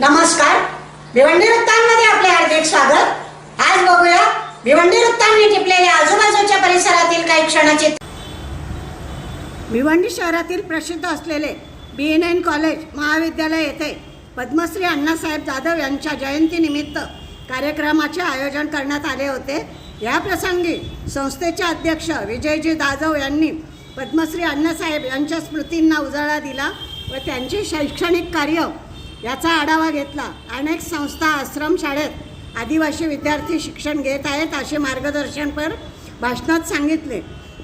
नमस्कार. भिवंडी वृत्तांमध्ये आपले हार्दिक स्वागत. आज बघूया भिवंडी वृत्तांनी टिपलेल्या आजूबाजूच्या परिसरातील काही क्षणाचे भिवंडी शहरातील प्रसिद्ध असलेले बी एन एन कॉलेज महाविद्यालय येथे पद्मश्री अण्णासाहेब जाधव यांच्या जयंतीनिमित्त कार्यक्रमाचे आयोजन करण्यात आले होते. या प्रसंगी संस्थेचे अध्यक्ष विजयजी जाधव यांनी पद्मश्री अण्णासाहेब यांच्या स्मृतींना उजाळा दिला व त्यांचे शैक्षणिक कार्य याचा आढावा घेतला. अनेक संस्था आश्रमशाळेत आदिवासी विद्यार्थी शिक्षण घेत आहेत असे मार्गदर्शनपर भाषणात सांगितले.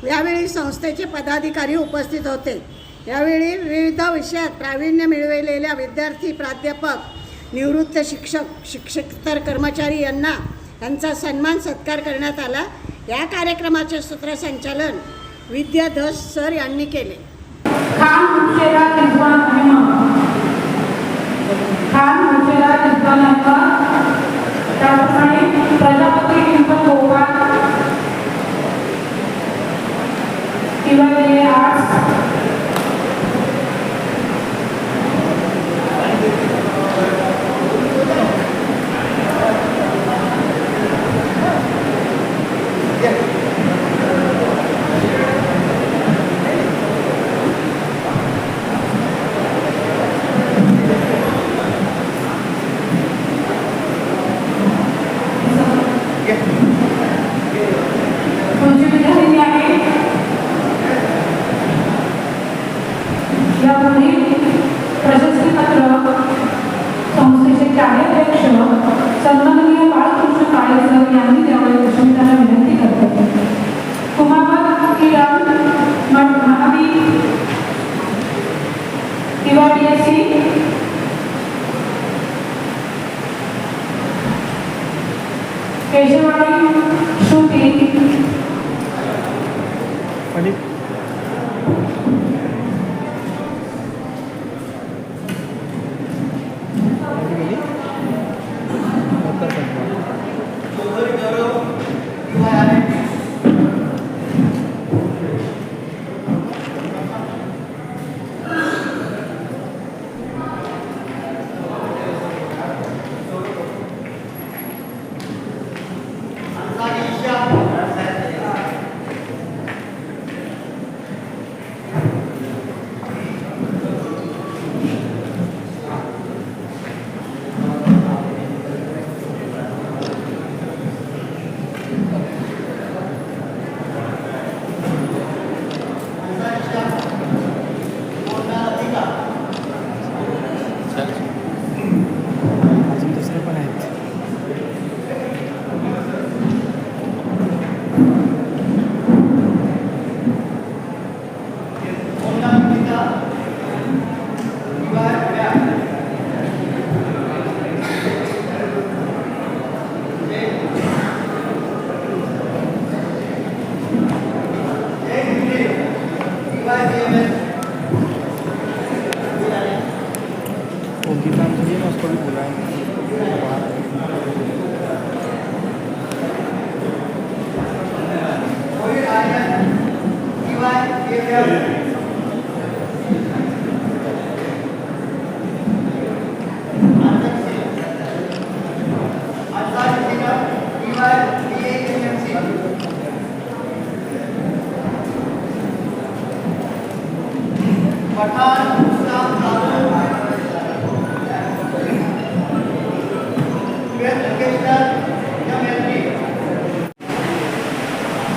यावेळी संस्थेचे पदाधिकारी उपस्थित होते. यावेळी विविध विषयात प्रावीण्य मिळवलेल्या विद्यार्थी प्राध्यापक निवृत्त शिक्षक शिक्षकतर कर्मचारी यांना यांचा सन्मान सत्कार करण्यात आला. या कार्यक्रमाचे सूत्रसंचालन विद्या धस सर यांनी केले. Kan, mücadele etmenin यापुढे प्रशस्तीपत्र संस्थेचे कार्याध्यक्ष सन्माननीय बाळकृष्ण काळे सर यांनी द्यावे अशी मी त्यांना विनंती करते. कुमार किरण मठ- महावीर किंवा B S C Keshwani Shruti. अजून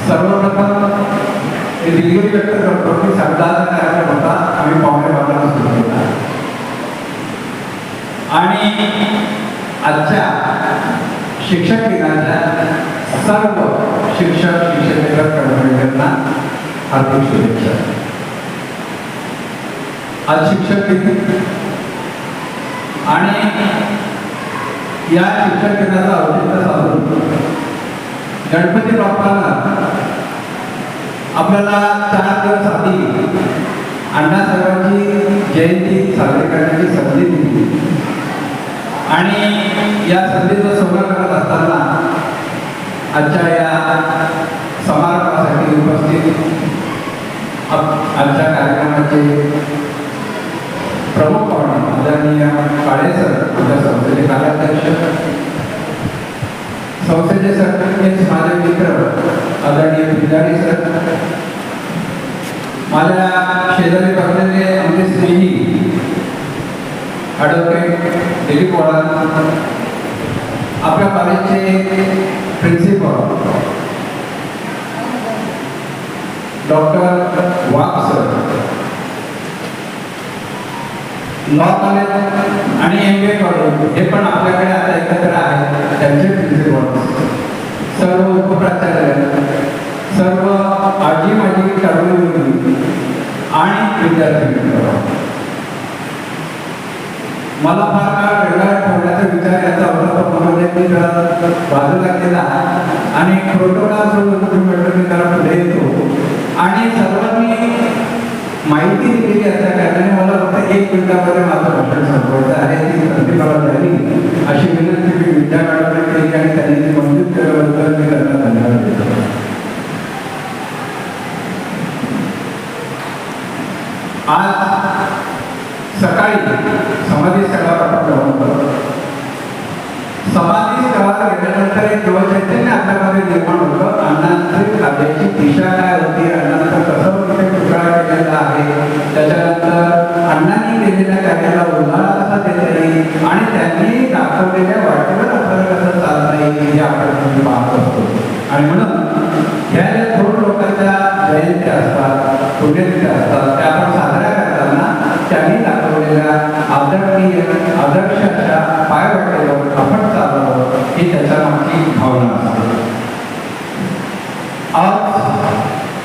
सर्वप्रथम हे दिलगिरी व्यक्त करतो की कार्यक्रम होता आम्ही पाहुणे सुरू केला आणि आजच्या शिक्षक दिनाच्या सर्व शिक्षक शिक्षकेतर कर्मचाऱ्यांना हार्दिक शुभेच्छा. आज शिक्षक दिन. आणि या शिक्षक दिनाचा औचित्य साधून गणपती बाप्पाला आपल्याला चार दिवस आधी अण्णासाहेबांची जयंती साजरी करण्याची संधी दिली. आणि या संधीचा संग्रह करत असताना आजच्या या समारंभासाठी उपस्थित आप- आजच्या कार्यक्रमाचे प्रमुख पाहुणे आदरणीय आदरणीय काळे सर आमच्या संस्थेचे कार्याध्यक्ष संस्थेचे सरचिटणीस माझे मित्र आदरणीय पिंजारी सर माझ्या शेजारी बसलेले आमचे स्नेही ॲडव्होकेट दिलीप वाळा आपल्या कॉलेजचे principal doctor Wagh sir law college आणि एम बी ए कॉलेज हे पण आपल्याकडे आता एकत्र आहे. त्यांचे प्रिन्सिपल सर्व उपप्राचार्य सर्व आजी माजी तरुणी आणि विद्यार्थी मला फार काळ वेगळा ठेवण्याचा विचार याचा होता पण मला मी बाजूला केला आणि प्रोटोला जो तुम्ही म्हटलं मी जरा पुढे येतो. आणि सर्वांनी माहिती दिलेली असल्या कारणाने एक मिनिटामध्ये माझं भाषण संपवायचं आहे. ती संधी मला झाली. अशी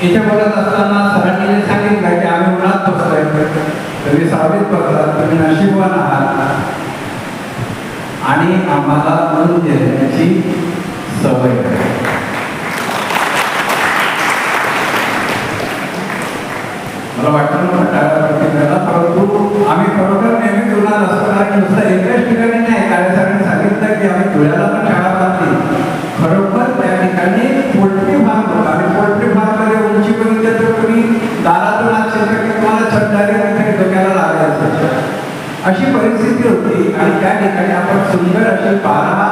आज बोलत असताना सरांनी जे सांगितलं की आम्ही उन्हात बसतोय तुम्ही सावलीत बसलात तुम्ही नशीबवान आहात. आणि आम्हाला ऊन देण्याची सवय मला वाटतं ना परंतु आम्ही खरोखर नेहमी तुलना नसतो कारण नुसतं एकच अशी परिस्थिती होती आणि त्या ठिकाणी आपण सुंदर अशी बारा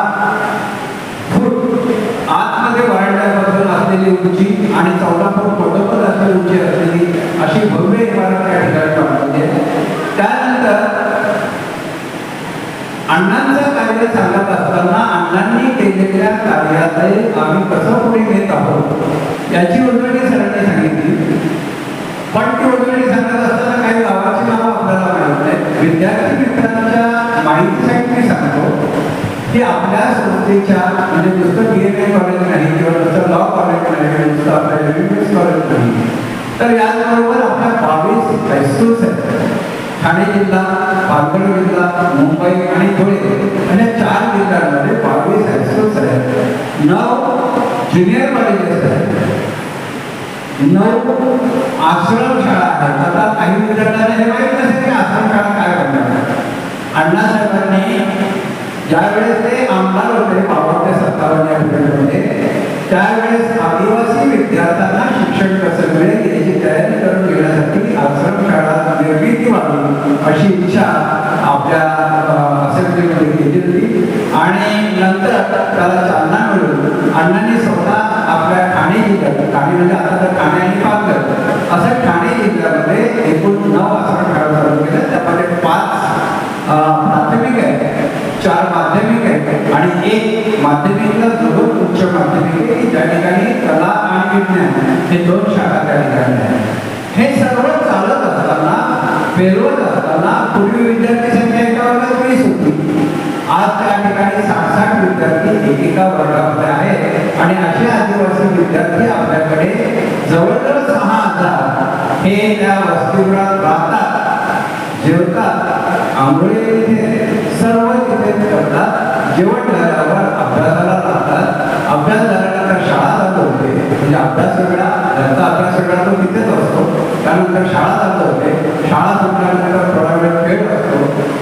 फूट आतमध्ये वरांड्यापासून असलेली उंची आणि चौदा फूट पटोपट असलेली उंची असलेली अशी भव्य इमारत त्या ठिकाणी बांधली त्यानंतर अण्णांचं कार्य सांगत असताना अण्णांनी केलेल्या कार्यालय आम्ही कसं पुढे घेत आहोत याची की आपल्या संस्थेच्या म्हणजे नुसतं बी एम ए कॉलेज नाही किंवा नुसतं लॉ कॉलेज नाही नुसतं आपल्या एम कॉलेज नाही. तर याचबरोबर आपल्या बावीस हायस्कूल्स आहेत. ठाणे जिल्हा पालघर जिल्हा मुंबई आणि धुळे. आणि चार जिल्ह्यांमध्ये बावीस हायस्कूल्स आहेत. नऊ ज्युनियर कॉलेजेस आहेत. नऊ आश्रम शाळा आहेत. आता काही विद्यार्थ्यांना हे माहीत नसेल की आश्रम शाळा काय करणार अण्णा ज्यावेळेस ते आमदार होते पावणे सत्तावन्न या पिरियडमध्ये त्यावेळेस आदिवासी विद्यार्थ्यांना शिक्षण कसं मिळेल याची तयारी करून घेण्यासाठी आश्रम शाळा निर्मिती व्हावी अशी इच्छा आपल्या असेंब्लीमध्ये केली होती. आणि नंतर त्याला ठिकाणी विद्यार्थी एकेका वर्गामध्ये आहेत. आणि असे आदिवासी विद्यार्थी आपल्याकडे जवळजवळ सहा हजार हे त्या वस्तीगृहात राहतात. जेवतात. आंघोळी तिथे सर्व तिथे करतात. जेवण झाल्यावर अभ्यासाला राहतात अभ्यास म्हणजे अभ्यास वेगळा त्यांचा अभ्यास वेगळा तो तिथेच असतो. त्यानंतर शाळा चालू होते म्हणजे शाळा संपल्यानंतर थोडा वेळ खेळ असतो.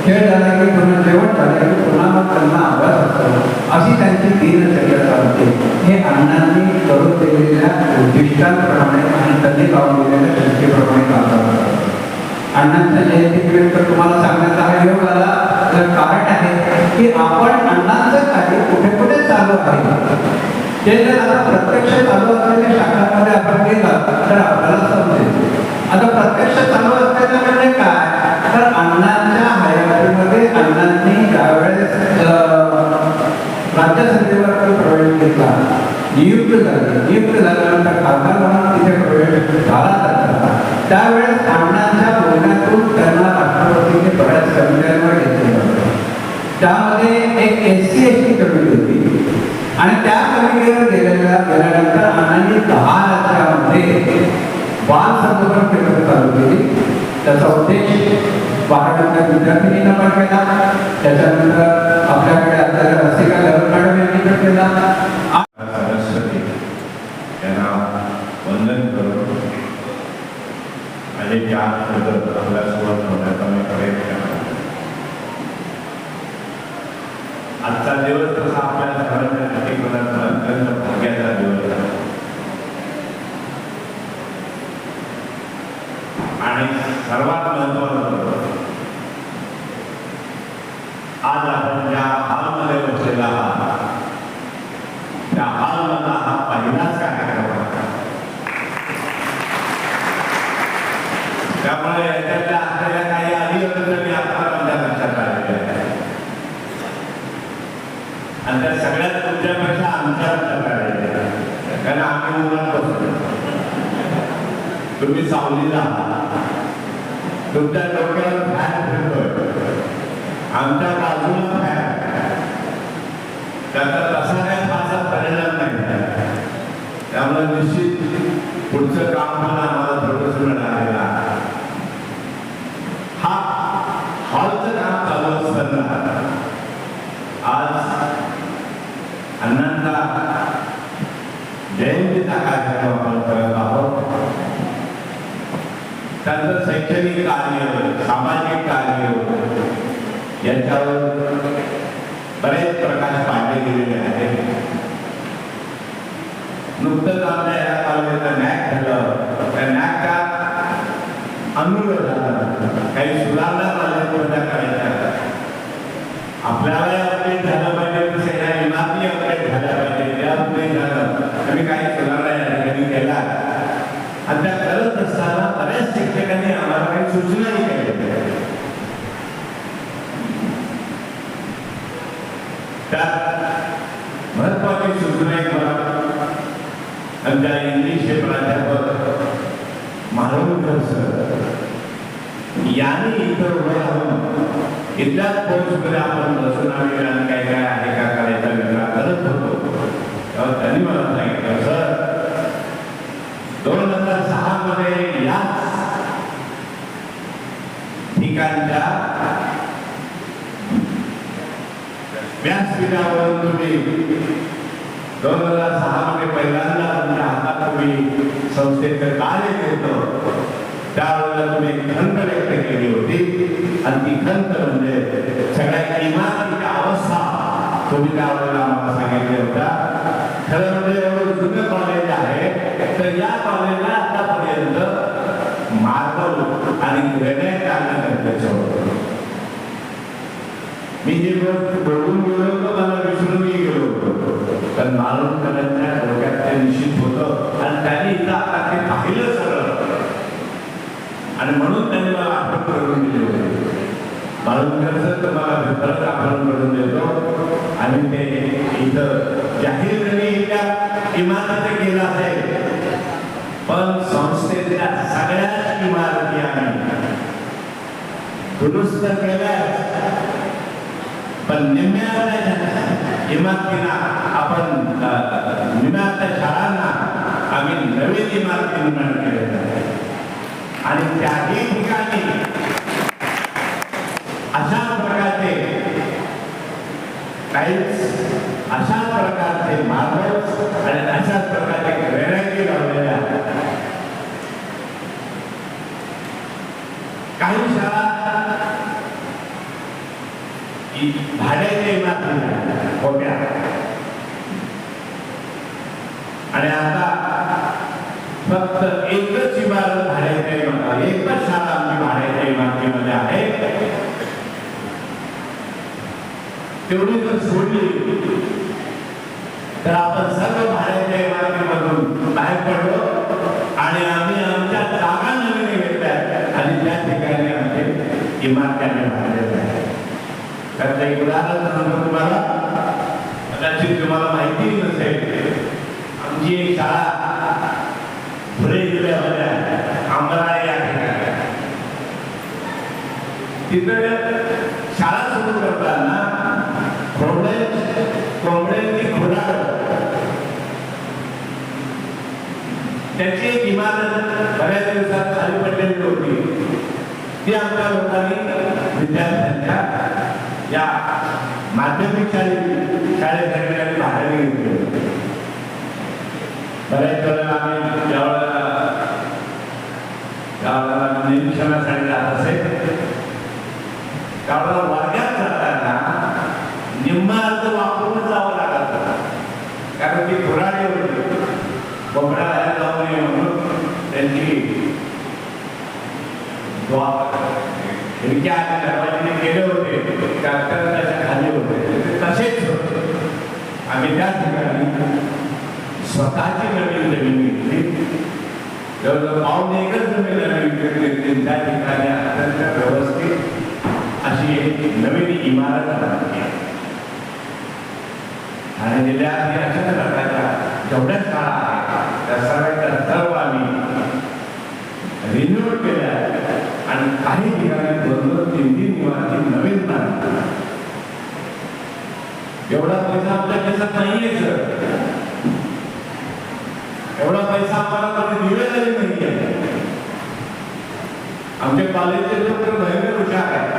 खेळ झाला की पुन्हा जेवण झालं की पुन्हा मग त्यांना अभ्यास असतो. अशी त्यांची दिनचर्या चालते. हे अण्णांनी करून दिलेल्या उद्दिष्टांप्रमाणे आणि त्यांनी लावून दिलेल्या शक्तीप्रमाणे चालतात करतात अण्णांच्या जयंतीनिमित्त तुम्हाला सांगण्याचा हा योग आला तर कारण आहे की आपण अण्णांचं कार्य कुठे कुठे चालू आहे. ते जर आता प्रत्यक्ष चालू असलेल्या शाखांमध्ये आपण गेलं तर आपल्याला समजेल. आता प्रत्यक्ष चालू असलेलं म्हणजे काय? तर अण्णांच्या हयातीमध्ये अण्णांनी ज्यावेळेस राज्यसभेवर प्रवेश घेतला नियुक्त झाले. नियुक्त झाल्यानंतर खासदार म्हणून तिथे प्रवेश झाला त्याचा त्यावेळेस अण्णांच्या बोलण्यातून त्यांना राष्ट्रपतीने बऱ्याच कमिट्यांवर घेतले त्यामध्ये एक S C S T committee होती. आणि त्या कमिटीवर गेलेल्या गेल्यानंतर अण्णांनी दहा राज्यामध्ये बाल संगोपन केंद्र चालू केली त्याचा उद्देश बारावीच्या विद्यार्थिनींना पण केला त्याच्यानंतर आपल्याकडे असलेल्या रसिका लहर मॅडम यांनी पण केला सरस्वती यांना वंदन करून आणि त्या शब्द आपल्यासोबत होण्याचा मी प्रयत्न करतो आजचा दिवस तसा आपल्या सर्वांच्या दृष्टिकोनातून अत्यंत भाग्याचा दिवस आहे. आणि सर्वात महत्वाचं आज आपण ज्या हॉलमध्ये बसलेला आहात त्या हॉलमधला हा पहिलाच कार्यक्रम आहे त्यामुळे याच्यातल्या असलेल्या काही अधिवेशनी आपल्याला माझ्या लक्षात आलेल्या आहेत आणि त्या सगळ्यात तुमच्यापेक्षा आमच्या लक्षात आलेल्या आहेत कारण तुम्ही सावलीला तुमच्या डोक्याला फॅन फिरतोय. आमच्या बाजूला फॅन. त्याचा तसा काही फारसा परिणाम नाही त्यामुळे निश्चित पुढचं काम पण आम्हाला थोडस मिळालेलं आहे हा हॉलचं काम चालू असताना आज अण्णांचा जयंतीचा कार्यक्रम आपण करत आहोत त्यांचं शैक्षणिक कार्य सामाजिक कार्य याच्यावर बरेच प्रकाश पाडले गेलेले आहेत. नुकतंच आमच्या या कॉलेजचं नॅक झालं. त्या नॅकच्या झाला. काही सुधारणा झाल्या कॉलेजमध्ये करायच्या आपल्याला अपडेट झालं पाहिजे तसे या इमारती अपडेट झाल्या पाहिजे. या अपडेट झालं. आम्ही काही सुधारणा या ठिकाणी केला आणि त्या करत असताना बऱ्याच शिक्षकांनी आम्हाला काही सूचनाही केल्या. त्यात महत्वाची सूचना एक मला आमच्या इंग्लिश प्राध्यापक मालवणकर सर यांनी इतर उभं इथल्याच कोर्समध्ये आपण बसून आणि काय काय आहे का करायचा विचार करत होतो. तेव्हा त्यांनी मला सांगितलं सर दोन हजार सहा मध्ये याच ठिकाणच्या व्यासपीठावरून तुम्ही दोन हजार सहा मध्ये पहिल्यांदा तुमच्या हातात तुम्ही संस्थेचं कार्य केलं त्यावेळेला तुम्ही एक खंत व्यक्त केली होती आणि ती खंत म्हणजे सगळ्या इमारतीच्या अवस्था तुम्ही त्यावेळेला आम्हाला सांगितल्या होत्या खरं म्हणजे एवढं जुनं कॉलेज आहे तर या कॉलेजला आतापर्यंत मार्बल आणि ग्रेनाईट आणणं गरजेचं होतं. मी जे बघून गेलो होतो मला विसरूनही गेलो होतो. पण मालूम करण्याच्या डोक्यात ते निश्चित होतं आणि त्यांनी इथं आता ते पाहिलं सगळं आणि म्हणून त्यांनी मला आठवण करून दिली होती. मालूमकर तर मला परत आठवण करून देतो. आणि ते इथं जाहीर जरी इथल्या इमारती केलं आहे. पण संस्थेतल्या सगळ्याच इमारती आम्ही दुरुस्त केल्या. पण निम्म्या इमारतीला आपण अ, निम्म्यातल्या शाळांना आम्ही नवीन इमारती निर्माण केलेल्या आणि त्याही ठिकाणी अशा प्रकारचे काहीच अशा प्रकारचे मार्बल्स आणि अशाच प्रकारचे ग्रेनाइटी लावलेल्या आहेत काही शाळा इ- भाड्याच्या इमारती होत्या आणि आता फक्त एकच इमारत भाड्याच्या इमारत एकच शाळा आमची भाड्याच्या इमारतीमध्ये आहे तेवढी जर सोडली तर आपण सर्व भारतीय इमारतीमधून बाहेर पडलो आणि आम्ही आमच्या जागा नवीन घेतल्या आणि त्या ठिकाणी आमचे इमारती आम्ही बांधलेल्या आहेत. त्याचं एक उदाहरण सांगतो तुम्हाला. कदाचित तुम्हाला माहिती नसेल आमची एक शाळा फुले जिल्ह्यामध्ये आहे आंबरा या ठिकाणी. तिथं शाळा सुरू करताना त्याची एक इमारत बऱ्याच दिवसात खाली पडलेली होती. ती आमच्या लोकांनी विद्यार्थ्यांच्या या माध्यमिक शाळेत शाळेसाठी आम्ही बाहेर घेतली. बऱ्याच वेळेला आम्ही ज्यावेळेला त्यावेळेला निरीक्षणासाठी जात असे त्यावेळेला वर्गात जाताना निम्मा अर्ज वापरूनच जावं लागत कारण ती खुराडी होती कोंबड्या बाहेर जाऊ नये म्हणून त्यांची द्वा- विचार आणि केले होते. त्या त्याच्याखाली होते. तसेच होते आम्ही त्या ठिकाणी स्वतःची नवीन जमीन घेतली. जवळजवळ पाऊन एकच जमीन आम्ही घेतली. त्या ठिकाणी अत्यंत व्यवस्थित अशी एक नवीन इमारत बांधली ठाणे जिल्ह्यात ही अशाच प्रकारच्या जेवढ्या शाळा आहेत त्या सर्वांच्या सर्व आम्ही रिन्यूड केल्या आणि काही दिवस दोन दोन नवीन नाही एवढा पैसा आपल्या खिशात नाहीये सर एवढा पैसा आम्हाला कधी दिलेलाही नाहीये आमचे कॉलेजचे लोक तर भयंकर हुशार आहेत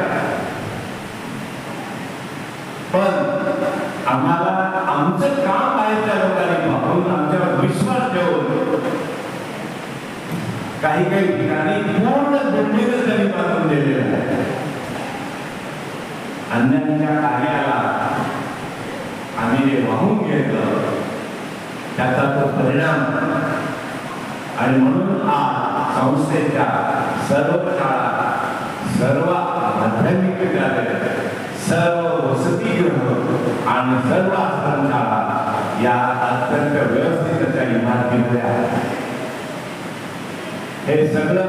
पण आम्हाला आमचं काम बाहेरच्या लोकांनी वापरून आमच्यावर विश्वास ठेवून काही काही ठिकाणी पूर्ण बिल्डिंग त्यांनी बांधून दिलेलं आहे अन्यांच्या कार्याला आम्ही जे वाहून घेतलं त्याचा तो परिणाम. आणि म्हणून आज संस्थेच्या सर्व शाळा सर्व माध्यमिक विद्यालय सर्व वसतिगृह आणि सर्व आश्रमशाळा या अत्यंत व्यवस्थित अशा इमारतीमध्ये आहेत. हे सगळं